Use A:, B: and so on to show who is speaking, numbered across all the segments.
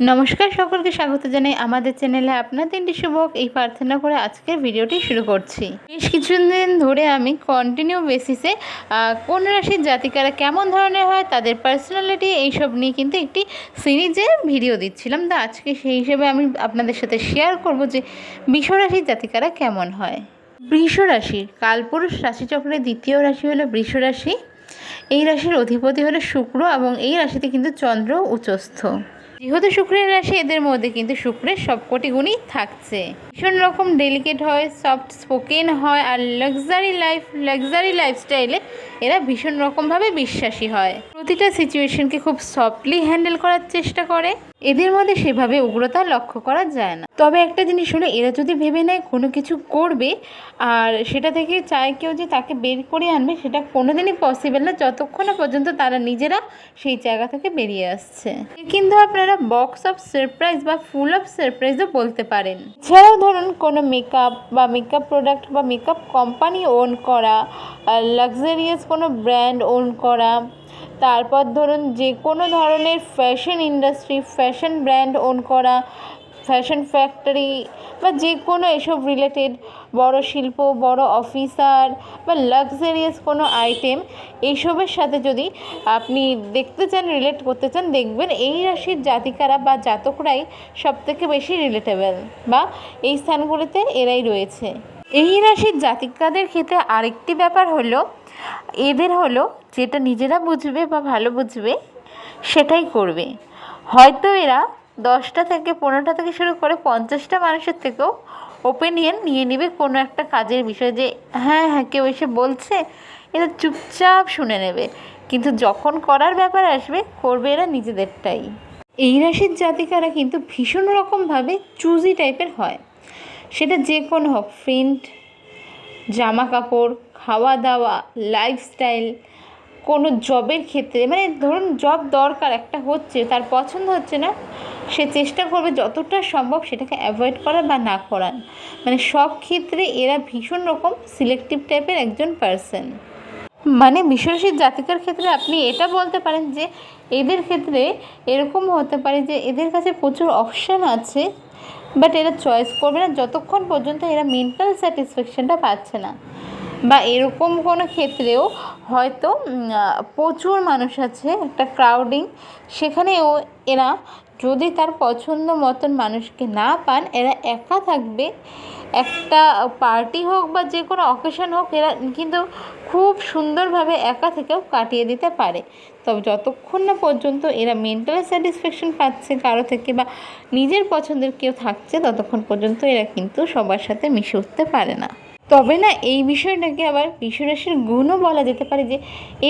A: নমস্কার সকলকে, স্বাগত জানাই আমাদের চ্যানেলে আপনার দিনটি শুভ এই প্রার্থনা করে আজকের ভিডিওটি শুরু করছি। বেশ কিছুদিন ধরে আমি কন্টিনিউ বেসিসে কোন রাশির জাতিকারা কেমন ধরনের হয়, তাদের পার্সোনালিটি এইসব নিয়ে কিন্তু একটি সিরিজে ভিডিও দিচ্ছিলাম। তো আজকে সেই হিসেবে আমি আপনাদের সাথে শেয়ার করব যে, বৃষ রাশির জাতিকারা কেমন হয়। বৃষ রাশি কালপুরুষ রাশিচক্রের দ্বিতীয় রাশি হলো বৃষ রাশি। এই রাশির অধিপতি হলো শুক্র এবং এই রাশিতে কিন্তু চন্দ্র উচ্চস্থ। যেহেতু শুক্রের রাশি এদের মধ্যে কিন্তু শুক্রের সবকটি গুণই থাকছে। ভীষণ রকম ডেলিকেট হয় সফট স্পোকেন হয় আর লাক্সারি লাইফ লাক্সারি লাইফস্টাইলে এরা ভীষণ রকমভাবে বিশ্বাসী হয়। প্রতিটা সিচুয়েশনকে খুব সফটলি হ্যান্ডেল করার চেষ্টা করে। এদের মধ্যে সেভাবে উগ্রতা লক্ষ্য করা যায় না। তবে একটা জিনিস হলো, এরা যদি ভেবে নেয় কোনো কিছু করবে আর সেটা থেকে চায় কেউ যে তাকে বের করে আনবে, সেটা কোনোদিনই পসিবল না। যতক্ষণ পর্যন্ত তারা নিজেরা সেই জায়গা থেকে বেরিয়ে আসছে। কিন্তু আপনারা বক্স অফ সারপ্রাইজ বা ফুল অফ সারপ্রাইজও বলতে পারেন। এছাড়াও ধরুন কোনো মেকআপ বা মেকআপ প্রোডাক্ট বা মেকআপ কোম্পানি ওন করা লাক্সারিয়াস কোনো ব্র্যান্ড ওন করা, তারপর ধরুন যে কোনো ধরনের fashion industry fashion brand own করা ফ্যাশন ফ্যাক্টরি বা যে কোনো এসব রিলেটেড বড় শিল্প, বড় অফিসার বা লাক্সারিয়াস কোনো আইটেম এইসবের সাথে যদি আপনি দেখতে চান রিলেট করতে চান, দেখবেন এই রাশির জাতিকারা বা জাতকরাই সবথেকে বেশি রিলেটেবল বা এই স্থানগুলিতে এরাই রয়েছে। এই রাশির জাতিকাদের ক্ষেত্রে আরেকটি ব্যাপার হলো, এদের হলো যেটা নিজেরা বুঝবে বা ভালো বুঝবে সেটাই করবে। হয়তো এরা দশটা থেকে পনেরোটা থেকে শুরু করে পঞ্চাশটা মানুষের থেকেও ওপিনিয়ন নিয়ে নেবে কোনো একটা কাজের বিষয়ে যে হ্যাঁ হ্যাঁ কেউ এসে বলছে, এরা চুপচাপ শুনে নেবে। কিন্তু যখন করার ব্যাপার আসবে, করবে এরা নিজেদেরটাই। এই রাশির জাতিকারা কিন্তু ভীষণ রকমভাবে চুজি টাইপের হয়। সেটা যে কোনো হোক ফ্রেন্ড জামা কাপড় খাওয়া দাওয়া লাইফস্টাইল কোনো জবের ক্ষেত্রে মানে ধরুন জব দরকার, একটা হচ্ছে, তার পছন্দ হচ্ছে না, সে চেষ্টা করবে যতটা সম্ভব সেটাকে অ্যাভয়েড করা বা না করান মানে সব ক্ষেত্রে এরা ভীষণ রকম সিলেক্টিভ টাইপের একজন পার্সন মানে বিশ্বরাশির জাতিকার ক্ষেত্রে আপনি এটা বলতে পারেন যে, এদের ক্ষেত্রে এরকম হতে পারে যে, এদের কাছে প্রচুর অপশান আছে বাট এরা চয়েস করবে না, যতক্ষণ পর্যন্ত এরা মেন্টাল স্যাটিসফ্যাকশানটা পাচ্ছে না। বা এরকম কোনো ক্ষেত্রেও হয়তো প্রচুর মানুষ আছে, একটা ক্রাউডিং সেখানেও এরা যদি তার পছন্দ মতন মানুষকে না পান, এরা একা থাকবে, একটা পার্টি হোক বা যে কোনো অকেশন হোক, এরা কিন্তু খুব সুন্দরভাবে একা থেকেও কাটিয়ে দিতে পারে। তবে যতক্ষণ না পর্যন্ত এরা মেন্টাল স্যাটিসফ্যাকশন পাচ্ছে কারও থেকে বা নিজের পছন্দের কেউ থাকছে, ততক্ষণ পর্যন্ত এরা কিন্তু সবার সাথে মিশে উঠতে পারে না। তবে না, এই বিষয়টাকে আবার বিশ্বরাশির গুণও বলা যেতে পারে যে,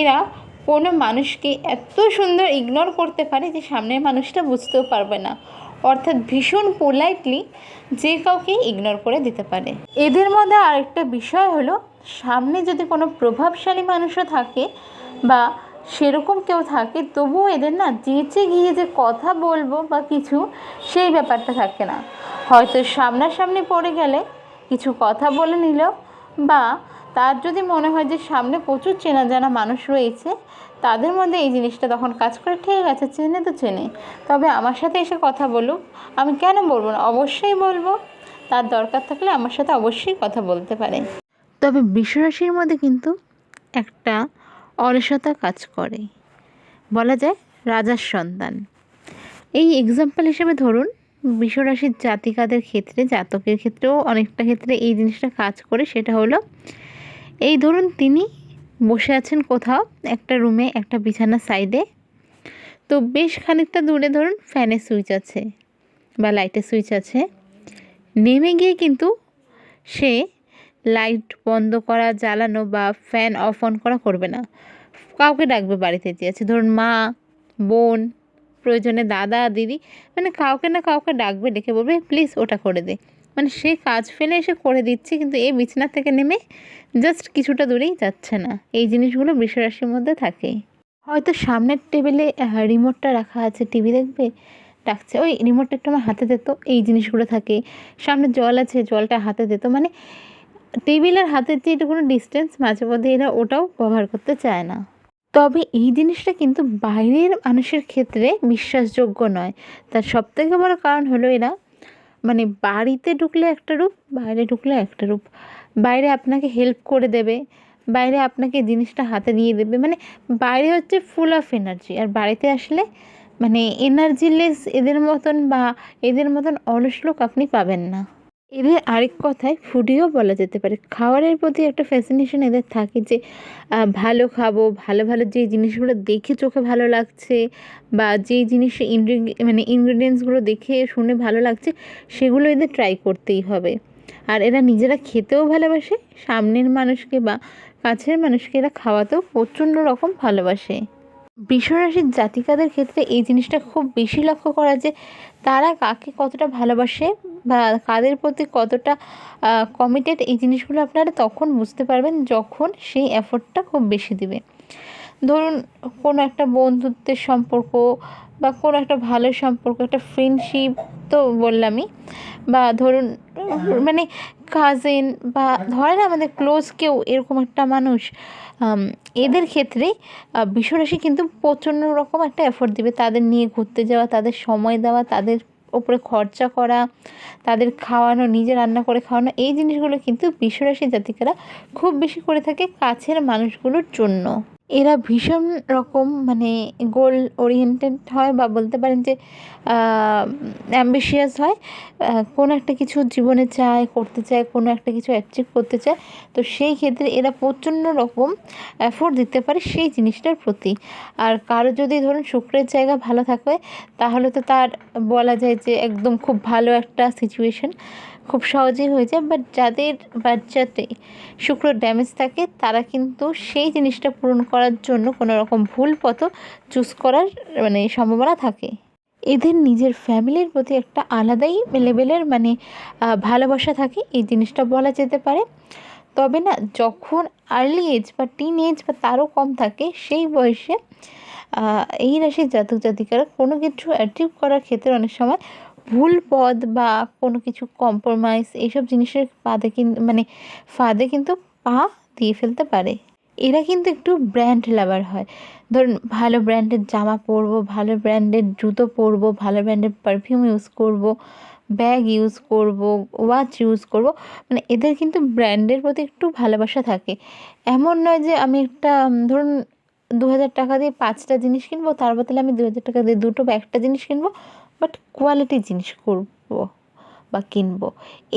A: এরা কোনো মানুষকে এত সুন্দর ইগনোর করতে পারে যে সামনের মানুষটা বুঝতেও পারবে না। অর্থাৎ ভীষণ পোলাইটলি যে কাউকে ইগনোর করে দিতে পারে। এদের মধ্যে আরেকটা বিষয় হলো, সামনে যদি কোনো প্রভাবশালী মানুষও থাকে বা সেরকম কেউ থাকে, তবুও এদের না যেচে গিয়ে যে কথা বলব বা কিছু, সেই ব্যাপারটা থাকে না। হয়তো সামনাসামনি পড়ে গেলে কিছু কথা বলে নিল। বা তার যদি মনে হয় যে সামনে প্রচুর চেনা জানা মানুষ রয়েছে, তাদের মধ্যে এই জিনিসটা তখন কাজ করে। ঠিক আছে, চেনে তো চেনে। তবে আমার সাথে এসে কথা বলুক। আমি কেন বলব না? অবশ্যই বলব। তার দরকার থাকলে আমার সাথে অবশ্যই কথা বলতে পারে। তবে বিশ্বরাশির মধ্যে কিন্তু একটা অলসতা কাজ করে। বলা যায় রাজার সন্তান। এই এক্সাম্পল হিসেবে ধরুন বিশ্বরাশির জাতিকাদের ক্ষেত্রে, জাতকের ক্ষেত্রেও অনেকটা ক্ষেত্রে এই জিনিসটা কাজ করে, সেটা হলো এই ধরুন তিনি বসে আছেন কোথাও, একটা রুমে একটা বিছানা সাইডে তো বেশ খানিকটা দূরে ধরুন ফ্যানের সুইচ আছে বা লাইটের সুইচ আছে। নেমে গিয়ে কিন্তু সে লাইট বন্ধ করা, জ্বালানো বা ফ্যান অফ অন করা করবে না। কাউকে ডাকবে বাড়িতে যে আছে, ধরুন মা, বোন প্রয়োজনে দাদা দিদি মানে কাউকে না কাউকে ডাকবে, ডেকে বলবে, প্লিজ ওটা করে দে। মানে সে কাজ ফেলে এসে করে দিচ্ছে, কিন্তু এই বিছানা থেকে নেমে জাস্ট কিছুটা দূরেই যাচ্ছে না। এই জিনিসগুলো বৃষরাশির মধ্যে থাকে। হয়তো সামনের টেবিলে রিমোটটা রাখা আছে, টিভি দেখবে? ডাকছে, ওই রিমোটটা একটু আমার হাতে দিত এই জিনিসগুলো থাকে। সামনে জল আছে, জলটা হাতে দিত মানে টেবিলের হাতের যে এটা কোনো ডিস্টেন্স মাঝে মধ্যে এরা ওটাও ব্যবহার করতে চায় না। তবে এই জিনিসটা কিন্তু বাইরের মানুষের ক্ষেত্রে বিশ্বাসযোগ্য নয়। তার সবথেকে বড় কারণ হলো এরা মানে বাড়িতে ঢুকলে একটা রূপ, বাইরে ঢুকলে একটা রূপ। বাইরে আপনাকে হেল্প করে দেবে, বাইরে আপনাকে জিনিসটা হাতে দিয়ে দেবে। মানে বাইরে হচ্ছে ফুল অফ এনার্জি আর বাড়িতে আসলে মানে এনার্জিলেস এদের মতন বা এদের মতন অলস লোক আপনি পাবেন না। এদের আরেক কথায় ফুডিও বলা যেতে পারে। খাবারের প্রতি একটা ফ্যাসিনেশন এদের থাকে যে ভালো খাব, ভালো ভালো যে জিনিসগুলো দেখে চোখে ভালো লাগছে বা যেই জিনিস মানে ইনগ্রিডিয়েন্টসগুলো দেখে শুনে ভালো লাগছে, সেগুলো এদের ট্রাই করতেই হবে। আর এরা নিজেরা খেতেও ভালোবাসে, সামনের মানুষকে বা কাছের মানুষকে এরা খাওয়াতেও প্রচণ্ড রকম ভালোবাসে। বৃষরাশির জাতিকাদের ক্ষেত্রে এই জিনিসটা খুব বেশি লক্ষ্য করা যে তারা কাকে কতটা ভালোবাসে বা কাদের প্রতি কতটা কমিটেড এই জিনিসগুলো আপনারা তখন বুঝতে পারবেন যখন সেই এফোর্টটা খুব বেশি দিবে। ধরুন কোনো একটা বন্ধুত্বের সম্পর্ক বা কোনো একটা ভালো সম্পর্ক, একটা ফ্রেন্ডশিপ তো বললামই, বা ধরুন মানে কাজিন বা ধরেন আমাদের ক্লোজ কেউ এরকম একটা মানুষ এদের ক্ষেত্রে বিশ্বরাশি কিন্তু প্রচণ্ড রকম একটা এফোর্ট দিবে। তাদের নিয়ে ঘুরতে যাওয়া, তাদের সময় দেওয়া, তাদের ওপরে খরচা করা, তাদের খাওয়ানো, নিজে রান্না করে খাওয়ানো, এই জিনিসগুলো কিন্তু বিশ্বরাশি জাতিকারা খুব বেশি করে থাকে কাছের মানুষগুলোর জন্য। এরা ভীষণ রকম মানে গোল ওরিয়েন্টেড হয় বা বলতে পারেন যে অ্যাম্বিশিয়াস হয়। কোনো একটা কিছু জীবনে চায়, করতে চায়, কোনো একটা কিছু অ্যাচিভ করতে চায়। তো সেই ক্ষেত্রে এরা প্রচণ্ড রকম এফোর্ট দিতে পারে সেই জিনিসটার প্রতি। আর কারও যদি ধরুন শুক্রের জায়গা ভালো থাকে, তাহলে তো তার বলা যায় যে একদম খুব ভালো একটা সিচুয়েশন খুব সহজেই হয়ে যায়। বাট যাদের বাচ্চাতে শুক্র ড্যামেজ থাকে, তারা কিন্তু সেই জিনিসটা পূরণ করার জন্য কোনো রকম ভুল পথ চুজ করার মানে সম্ভাবনা থাকে। এদের নিজের ফ্যামিলির প্রতি একটা আলাদাই লেভেলের মানে ভালোবাসা থাকে। এই জিনিসটা বলা যেতে পারে। তবে না, যখন আর্লি এজ বা টিন এজ বা তারও কম থাকে, সেই বয়সে এই রাশির জাতক জাতিকারা কোনো কিছু অ্যাচিভ করার ক্ষেত্রে অনেক সময় ভুল পথ বা কোনো কিছু কম্প্রোমাইজ এইসব জিনিসের পাদে কিন্তু মানে ফাঁদে কিন্তু পা দিয়ে ফেলতে পারে। এরা কিন্তু একটু ব্র্যান্ড লাভার হয়। ধরুন, ভালো ব্র্যান্ডের জামা পরবো, ভালো ব্র্যান্ডের জুতো পরবো, ভালো ব্র্যান্ডের পারফিউম ইউজ করব ব্যাগ ইউজ করব ওয়াচ ইউজ করব মানে এদের কিন্তু ব্র্যান্ডের প্রতি একটু ভালোবাসা থাকে। এমন নয় যে আমি একটা ধরুন দু হাজার টাকা দিয়ে পাঁচটা জিনিস কিনবো, তার বদলে আমি দু হাজার টাকা দিয়ে দুটো বা একটা জিনিস কিনবো বাট কোয়ালিটি জিনিস করব বা কিনব,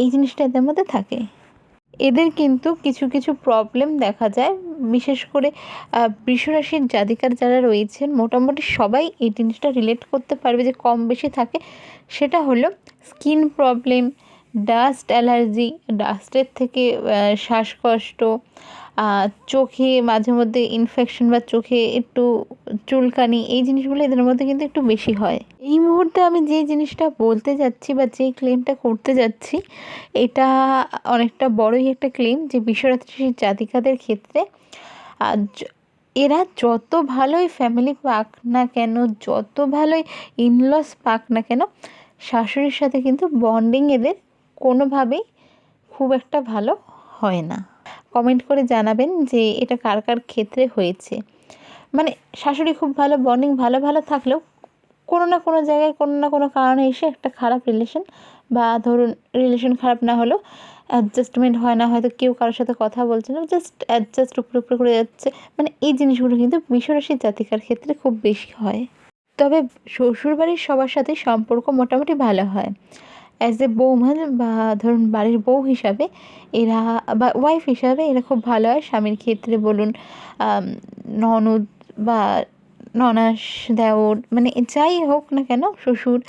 A: এই জিনিসটা এদের মধ্যে থাকে। এদের কিন্তু কিছু কিছু প্রবলেম দেখা যায়, বিশেষ করে বৃষরাশির জাতিকার যারা রয়েছেন, মোটামুটি সবাই এই জিনিসটা রিলেট করতে পারবে যে কম বেশি থাকে। সেটা হলো স্কিন প্রবলেম ডাস্ট অ্যালার্জি ডাস্টের থেকে শ্বাসকষ্ট চোখে মাঝে মধ্যে ইনফেকশন বা চোখে একটু চুলকানি, এই জিনিসগুলো এদের মধ্যে কিন্তু একটু বেশি হয়। এই মুহূর্তে আমি যে জিনিসটা বলতে যাচ্ছি বা যে ক্লেমটা করতে যাচ্ছি, এটা অনেকটা বড়ই একটা ক্লেম যে বিশ্বরাত্রির জাতিকাদের ক্ষেত্রে এরা যত ভালোই ফ্যামিলি পাক না কেন, যত ভালোই ইনলস পাক না কেন, শাশুড়ির সাথে কিন্তু বন্ডিং এদের কোনোভাবেই খুব একটা ভালো হয় না। কমেন্ট করে জানাবেন যে এটা কার কার ক্ষেত্রে হয়েছে। মানে শাশুড়ি খুব ভালো বন্ডিং ভালো ভালো থাকলেও কোনো না কোনো জায়গায় কোনো না কোনো কারণে এসে একটা খারাপ রিলেশন বা ধরুন রিলেশন খারাপ না হলেও অ্যাডজাস্টমেন্ট হয় না, হয়তো কেউ কারোর সাথে কথা বলছে না জাস্ট অ্যাডজাস্ট উপরে উপরে করে যাচ্ছে। মানে এই জিনিসগুলো কিন্তু বিশ্বরাশির জাতিকার ক্ষেত্রে খুব বেশি হয়। তবে শ্বশুরবাড়ির সবার সাথে সম্পর্ক মোটামুটি ভালো হয়। অ্যাজ এ বৌমা বা ধরুন বাড়ির বউ হিসাবে এরা বা ওয়াইফ হিসাবে এরা খুব ভালো হয় স্বামীর ক্ষেত্রে বলুন ননদ বা ননাস, দেওর মানে যাই হোক না কেন শ্বশুর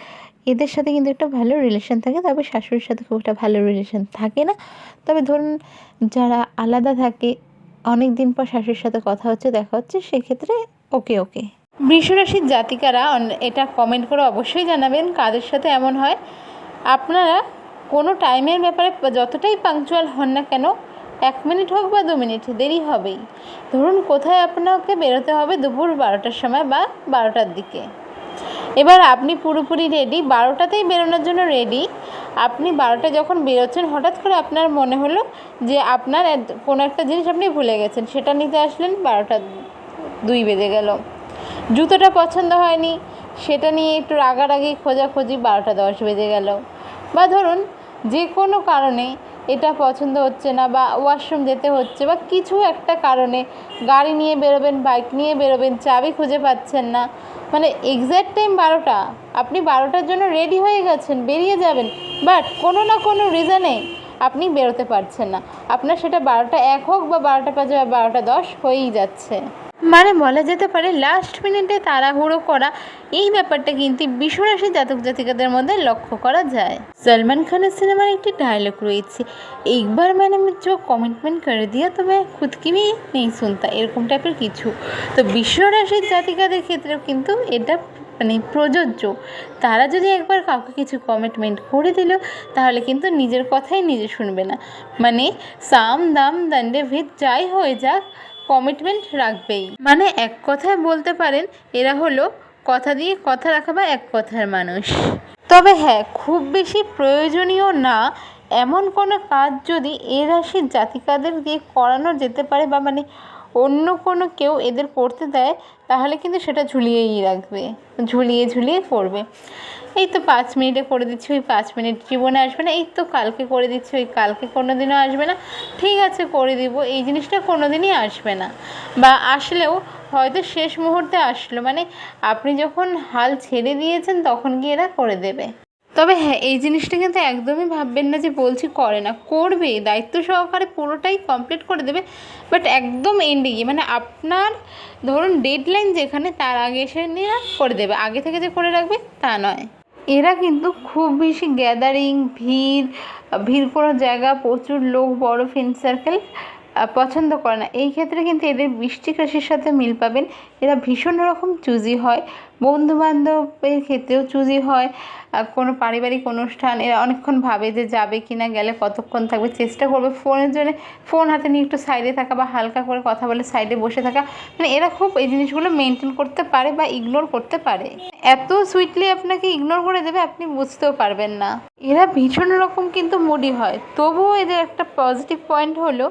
A: এদের সাথে কিন্তু একটা ভালো রিলেশন থাকে। তবে শাশুড়ির সাথে খুব একটা ভালো রিলেশন থাকে না। তবে ধরুন যারা আলাদা থাকে অনেক দিন পর শাশুড়ির সাথে কথা হচ্ছে, দেখা হচ্ছে, সেক্ষেত্রে ওকে ওকে বৃষরাশির জাতিকারা এটা কমেন্ট করে অবশ্যই জানাবেন কাদের সাথে এমন হয়। আপনারা কোনো টাইমের ব্যাপারে যতটাই পাংচুয়াল হন না কেন, এক মিনিট হোক বা দু মিনিট, দেরি হবেই। ধরুন কোথায় আপনাকে বেরোতে হবে দুপুর বারোটার সময় বা বারোটার দিকে। এবার আপনি পুরোপুরি রেডি বারোটাতেই বেরোনোর জন্য রেডি আপনি বারোটা যখন বেরোচ্ছেন, হঠাৎ করে আপনার মনে হলো যে আপনার কোনো একটা জিনিস আপনি ভুলে গেছেন, সেটা নিতে আসলেন বারোটা দুই বেজে গেল। জুতোটা পছন্দ হয়নি সেটা নিয়ে একটু রাগারাগি, খোঁজাখুঁজি বারোটা দশ বেজে গেল। বা ধরুন, যে কোনো কারণে এটা পছন্দ হচ্ছে না বা ওয়াশরুম যেতে হচ্ছে বা কিছু একটা কারণে গাড়ি নিয়ে বেরোবেন, বাইক নিয়ে বেরোবেন, চাবি খুঁজে পাচ্ছেন না মানে এক্স্যাক্ট টাইম বারোটা। আপনি বারোটার জন্য রেডি হয়ে গেছেন, বেরিয়ে যাবেন বাট কোনো না কোনো রিজনে আপনি বেরোতে পারছেন না। আপনার সেটা বারোটা এক হোক বা বারোটা পাঁচ বা বারোটা দশ হয়েই যাচ্ছে। মানে বলা যেতে পারে লাস্ট মিনিটে তাড়াহুড়ো করা। এই ব্যাপারটা কিন্তু বিশ্বরাশি জাতক জাতিকাদের মধ্যে লক্ষ্য করা যায়। সলমান খানের সিনেমার একটি ডায়লগ রয়েছে। একবার মানে যে কমিটমেন্ট করে দিয়া তবে খুদকি ভি নেই শুনতা এরকম টাইপের কিছু। তো বিশ্বরাশির জাতিকাদের ক্ষেত্রেও কিন্তু এটা মানে প্রযোজ্য। তারা যদি একবার কাউকে কিছু কমিটমেন্ট করে দিল, তাহলে কিন্তু নিজের কথাই নিজে শুনবে না। মানে সাম দাম দণ্ডে ভেদ যাই হয়ে যাক কমিটমেন্ট রাখবেই। মানে এক কথায় বলতে পারেন, এরা হলো কথা দিয়ে কথা রাখা বা এক কথার মানুষ। তবে হ্যাঁ খুব বেশি প্রয়োজনীয় না এমন কোনো কাজ যদি এ রাশির জাতিকাদের দিয়ে করানো যেতে পারে বা মানে অন্য কোনো কেউ এদের করতে দেয়, তাহলে কিন্তু সেটা ঝুলিয়েই রাখবে। ঝুলিয়ে ঝুলিয়ে করবে। এই তো পাঁচ মিনিটে করে দিচ্ছি, ওই পাঁচ মিনিট জীবনে আসবে না। এই তো কালকে করে দিচ্ছি, ওই কালকে কোনো দিনও আসবে না। ঠিক আছে, করে দিব, এই জিনিসটা কোনো দিনই আসবে না। বা আসলেও হয়তো শেষ মুহূর্তে আসলো মানে আপনি যখন হাল ছেড়ে দিয়েছেন তখন গিয়ে এরা করে দেবে। তবে হ্যাঁ এই জিনিসটা কিন্তু একদমই ভাববেন না যে বলছি করে না, করবে, দায়িত্ব সহকারে পুরোটাই কমপ্লিট করে দেবে। বাট একদম এন্ডে গিয়ে মানে আপনার ধরুন ডেডলাইন যেখানে, তার আগে এসে নিয়ে করে দেবে। আগে থেকে যে করে রাখবে, তা নয়। এরা কিন্তু খুব বেশি গ্যাদারিং ভিড় ভিড় কোনো জায়গা, প্রচুর লোক, বড় ফ্রেন্ড সার্কেল পছন্দ করে না। এই ক্ষেত্রে কিন্তু এদের বৃষ্টিক রাশির সাথে মিল পাবেন। এরা ভীষণ রকম চুজি হয়। বন্ধু বান্ধবের ক্ষেত্রেও চুজি হয়। কোনো পারিবারিক অনুষ্ঠান, এরা অনেকক্ষণ ভাবে যে যাবে কি না গেলে কতক্ষণ থাকবে, চেষ্টা করবে ফোনের জন্য, ফোন হাতে নিয়ে একটু সাইডে থাকা বা হালকা করে কথা বলে সাইডে বসে থাকা। মানে এরা খুব এই জিনিসগুলো মেনটেন করতে পারে বা ইগনোর করতে পারে। এত সুইটলি আপনাকে ইগনোর করে দেবে, আপনি বুঝতেও পারবেন না। এরা ভীষণ রকম কিন্তু মুডি হয়। তবুও এদের একটা পজিটিভ পয়েন্ট হলো,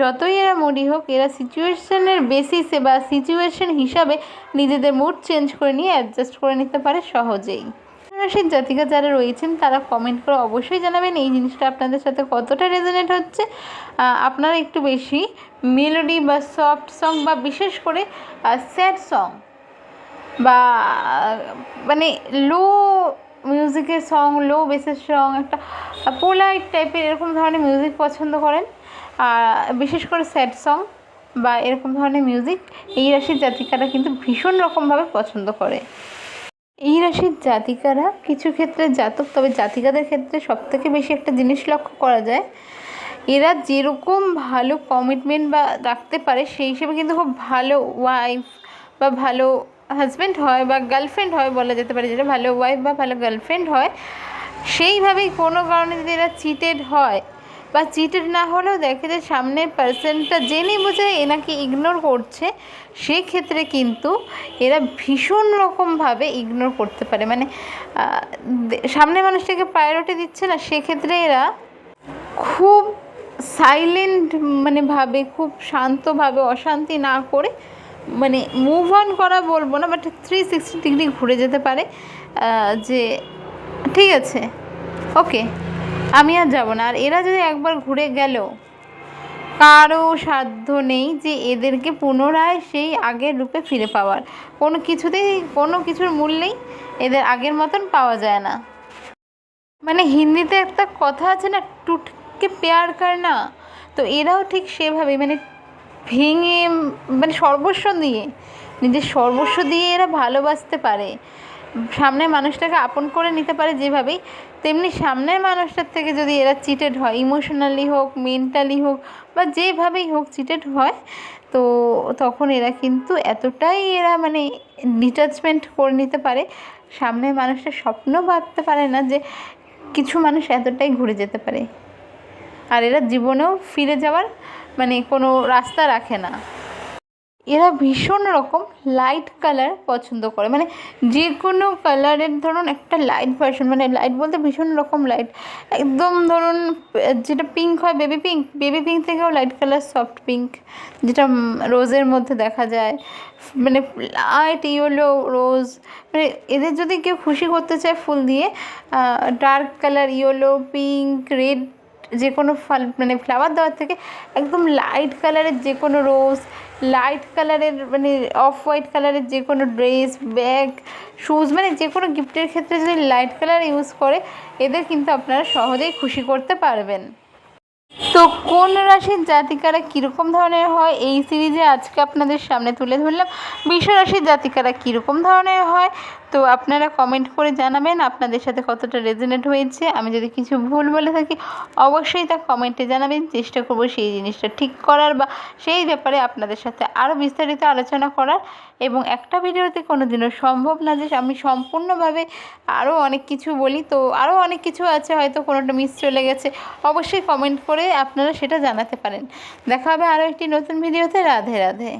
A: যতই এরা মুডি হোক, এরা সিচুয়েশনের বেসিসে বা সিচুয়েশন হিসাবে নিজেদের মুড চেঞ্জ করে নিয়ে অ্যাডজাস্ট করে নিতে পারে সহজেই। রাশির জাতিকা যারা রয়েছেন, তারা কমেন্ট করে অবশ্যই জানাবেন এই জিনিসটা আপনাদের সাথে কতটা রেজোনেট হচ্ছে। আপনারা একটু বেশি মেলোডি বা সফট সং বা বিশেষ করে স্যাড সং বা মানে লো মিউজিকের সং লো বেসের সং একটা পোলাইট টাইপের এরকম ধরনের মিউজিক পছন্দ করেন। আর বিশেষ করে স্যাড সং বা এরকম ধরনের মিউজিক এই রাশির জাতিকারা কিন্তু ভীষণ রকমভাবে পছন্দ করে। এই রাশির জাতিকারা কিছু ক্ষেত্রে জাতক, তবে জাতিকাদের ক্ষেত্রে সবথেকে বেশি একটা জিনিস লক্ষ্য করা যায়, এরা যেরকম ভালো কমিটমেন্ট বা রাখতে পারে, সেই হিসেবে কিন্তু খুব ভালো ওয়াইফ বা ভালো হাজব্যান্ড হয় বা গার্লফ্রেন্ড হয় বলা যেতে পারে, যেটা ভালো ওয়াইফ বা ভালো গার্লফ্রেন্ড হয়, সেইভাবেই কোনো কারণে যদি এরা চিটেড হয় বা চিটেড না হলেও দেখে যে সামনের পার্সনটা জেনে বুঝে এনাকে ইগনোর করছে, সেক্ষেত্রে কিন্তু এরা ভীষণ রকমভাবে ইগনোর করতে পারে। মানে সামনের মানুষটাকে প্রায়োরিটি দিচ্ছে না, সেক্ষেত্রে এরা খুব সাইলেন্ট মানে ভাবে, খুব শান্তভাবে অশান্তি না করে মানে মুভ অন করা বলব না বাট থ্রি সিক্সটি ডিগ্রি ঘুরে যেতে পারে। যে, ঠিক আছে ওকে আমি আর যাব না। আর এরা যদি একবার ঘুরে গেল, কারও সাধ্য নেই যে এদেরকে পুনরায় সেই আগের রূপে ফিরে পাওয়ার। কোনো কিছুতেই, কোনো কিছুর মূল্যেই এদের আগের মতন পাওয়া যায় না। মানে হিন্দিতে একটা কথা আছে না, টুটকে পেয়ার কার না। তো এরাও ঠিক সেভাবে মানে ভেঙে মানে সর্বস্ব দিয়ে নিজের সর্বস্ব দিয়ে এরা ভালোবাসতে পারে। সামনের মানুষটাকে আপন করে নিতে পারে যেভাবেই। তেমনি সামনের মানুষটার থেকে যদি এরা চিটেড হয় ইমোশনালি হোক মেন্টালি হোক, বা যেভাবেই হোক চিটেড হয়, তো তখন এরা কিন্তু এতটাই এরা মানে ডিটাচমেন্ট করে নিতে পারে। সামনের মানুষটা স্বপ্ন ভাবতে পারে না যে কিছু মানুষ এতটাই ঘুরে যেতে পারে। আর এরা জীবনেও ফিরে যাওয়ার মানে কোনো রাস্তা রাখে না। এরা ভীষণ রকম লাইট কালার পছন্দ করে। মানে যে কোনো কালারের ধরুন একটা লাইট ভার্সন মানে লাইট বলতে ভীষণ রকম লাইট একদম ধরুন, যেটা পিঙ্ক হয় বেবি পিঙ্ক বেবি পিঙ্ক থেকেও লাইট কালার সফট পিঙ্ক যেটা রোজের মধ্যে দেখা যায়। মানে লাইট ইয়েলো রোজ মানে এদের যদি কেউ খুশি করতে চায় ফুল দিয়ে dark colour yellow pink red যে কোনো ফল মানে ফ্লাওয়ার দেওয়ার থেকে একদম লাইট কালারের যে কোনো রোজ লাইট কালারের মানে অফ হোয়াইট কালারের যে কোনো ড্রেস ব্যাগ শুজ মানে যে কোনো গিফটের ক্ষেত্রে যদি লাইট কালার ইউজ করে, এদের কিন্তু আপনারা সহজেই খুশি করতে পারবেন। তো কোন রাশির জাতিকারা কীরকম ধরনের হয়? এই সিরিজে আজকে আপনাদের সামনে তুলে ধরলাম। বিশ্ব রাশির জাতিকারা কীরকম ধরনের হয়? তো আপনারা কমেন্ট করে জানাবেন, আপনাদের সাথে কতটা রেজনেট হয়েছে? আমি যদি কিছু ভুল বলে থাকি, অবশ্যই তা কমেন্টে জানাবেন। চেষ্টা করব সেই জিনিসটা ঠিক করার বা সেই ব্যাপারে আপনাদের সাথে আরও বিস্তারিত আলোচনা করার। এবং একটা ভিডিওতে কোনো দিনও সম্ভব না যে আমি সম্পূর্ণভাবে আরও অনেক কিছু বলি। তো আরও অনেক কিছু আছে, হয়তো কোনোটা মিস চলে গেছে। অবশ্যই কমেন্ট করে আপনারা সেটা জানাতে পারেন। দেখা হবে আরও একটি নতুন ভিডিওতে। রাধে রাধে।